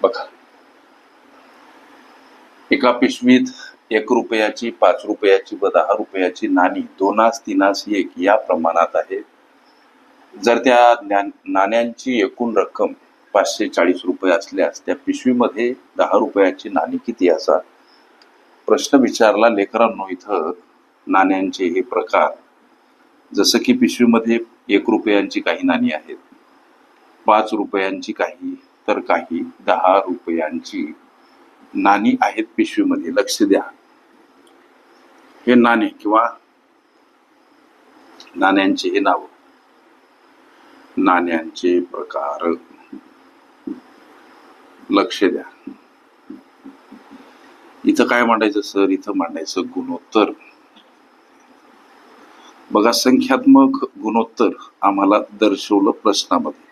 बघा. एका पिशवीत एक रुपयाची पाच रुपयाची व दहा रुपयाची नाणी दोनास तीनास एक या प्रमाणात आहे जर त्या नाण्यांची एकूण रक्कम पाचशे चाळीस रुपये असल्यास त्या पिशवीमध्ये दहा रुपयाची नाणी किती असा प्रश्न विचारला लेकरांनो इथं नाण्यांचे हे प्रकार. जसं की पिशवीमध्ये एक रुपयांची काही नाणी आहेत पाच रुपयांची काही तर काही दहा रुपयांची नाणी आहेत पिशवीमध्ये. लक्ष द्या. हे नाणे किंवा नाण्यांचे हे नाव. नाण्यांचे प्रकार. लक्ष द्या. इथं काय मांडायचं सर? इथं मांडायचं गुणोत्तर. बघा संख्यात्मक गुणोत्तर आम्हाला दर्शवलं प्रश्नामध्ये.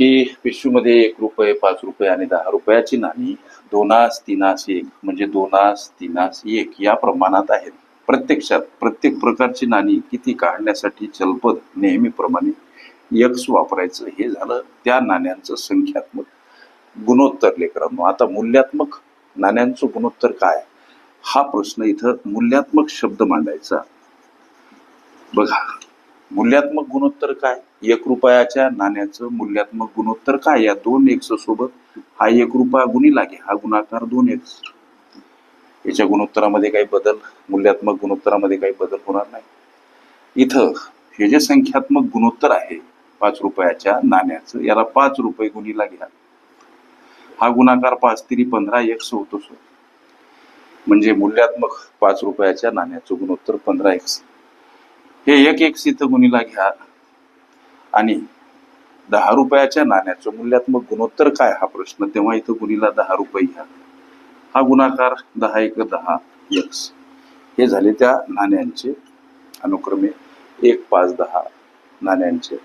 की पिशवीमध्ये एक रुपये पाच रुपये आणि दहा रुपयाची नाणी दोनास तीनास एक म्हणजे दोनास तीनास एक या प्रमाणात आहेत. प्रत्यक्षात प्रत्येक प्रकारची नाणी किती काढण्यासाठी चलपद नेहमीप्रमाणे यक्स वापरायचं हे झालं त्या नाण्यांचं संख्यात्मक गुणोत्तर लेकरांनो. आता मूल्यात्मक नाण्यांचं गुणोत्तर काय? हा प्रश्न इथं मूल्यात्मक शब्द मांडायचा. बघा मूल्यात्मक गुणोत्तर काय? एक रुपयाच्या नाण्याचं मूल्यात्मक गुणोत्तर काय? या दोन एक्स सोबत हा एक रुपया गुणिला घ्या हा गुणाकार दोन एक्स याच्या गुणोत्तरामध्ये काही बदल मूल्यात्मक गुणोत्तरामध्ये काही बदल होणार नाही. इथं हे जे संख्यात्मक गुणोत्तर आहे पाच रुपयाच्या नाण्याचं याला पाच रुपये गुणीला घ्या हा. गुणाकार पाच तिरी पंधरा एक्स होतो सो. म्हणजे मूल्यात्मक पाच रुपयाच्या नाण्याचं गुणोत्तर पंधरा एक्स हे एक एक्स इथं गुणीला घ्या आणि दहा रुपयाच्या नाण्याचं मूल्यात्मक गुणोत्तर काय हा प्रश्न? तेव्हा इथं गुणीला दहा रुपये घ्या. हा गुणाकार दहा एक दहा एक्स हे झाले त्या नाण्यांचे अनुक्रमे एक पाच दहा नाण्यांचे.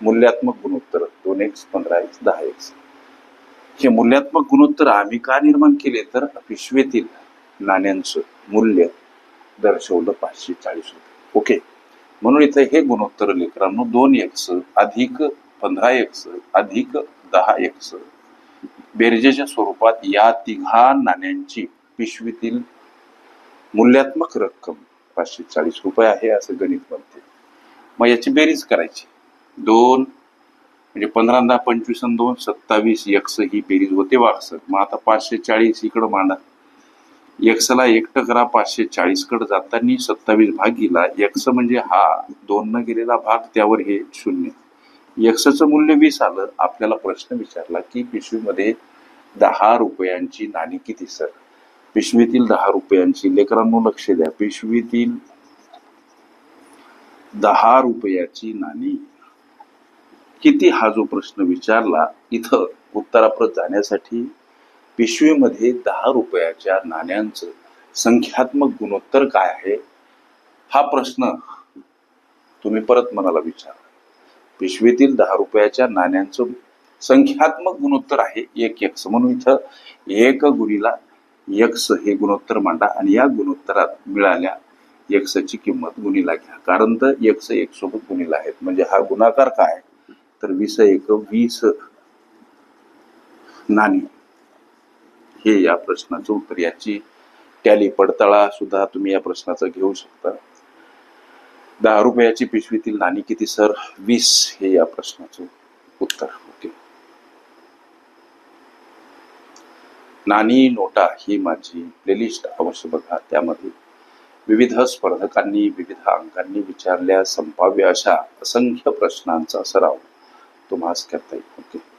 मूल्यात्मक गुणोत्तर दोन एक्स पंधरा एक्स दहा एक्स हे मूल्यात्मक गुणोत्तर आम्ही का निर्माण केले? तर पिशवेतील नाण्यांचं मूल्य दर्शवलं पाचशे चाळीस रुपये. ओके. म्हणून इथे हे गुणोत्तर लेकरांनो दोन एक्स अधिक पंधरा एक्स अधिक दहा एक्स बेरजेच्या स्वरूपात या तिघा नाण्यांची पिशवीतील मूल्यात्मक रक्कम पाचशे चाळीस रुपये आहे असं गणित बनते मग याची बेरीज करायची. दोन म्हणजे पंधरा दहा पंचवीस आणि दोन सत्तावीस एक्स ही बेरीज होते वाक्स मग आता पाचशे चाळीस इकडं मांडा. एक्सला एकटं करा पाचशे चाळीसकडे जाताना सत्तावीस भाग गेला एक्स म्हणजे हा दोन गेलेला भाग त्यावर हे शून्य. एक्सचं मूल्य वीस आलं आपल्याला प्रश्न विचारला की पिशवीमध्ये दहा रुपयांची नाणी किती सर? पिशवीतील दहा रुपयांची लेकरांनो लक्ष द्या पिशवीतील दहा रुपयाची नाणी. किती हा जो प्रश्न विचारला इथं उत्तराप्रत जाण्यासाठी पिशवीमध्ये दहा रुपयाच्या नाण्यांचं संख्यात्मक गुणोत्तर काय आहे? हा प्रश्न तुम्ही परत मनाला विचारा. पिशवीतील दहा रुपयाच्या नाण्यांचं संख्यात्मक गुणोत्तर आहे एक यक्ष म्हणून इथं एक गुणीला यक्ष हे गुणोत्तर मांडा आणि या गुणोत्तरात मिळाल्या यक्षची किंमत गुणीला घ्या. कारण तर यक्ष एक सोबत गुणीला आहेत. म्हणजे हा गुणाकार काय? तर वीस एक वीस नाणी. हे या प्रश्नाचं उत्तर. याची टॅली पडताळा सुद्धा तुम्ही या प्रश्नाचा घेऊ शकता. दहा रुपयाची पिशवीतील नाणी किती सर? वीस हे या प्रश्नाचं उत्तर. ओके. नाणी नोटा ही माझी प्लेलिस्ट अवश्य बघा. त्यामध्ये विविध स्पर्धकांनी विविध अंकांनी विचारल्या संभाव्य अशा असंख्य प्रश्नांचा सराव तुम्हाला करता येईल. ओके.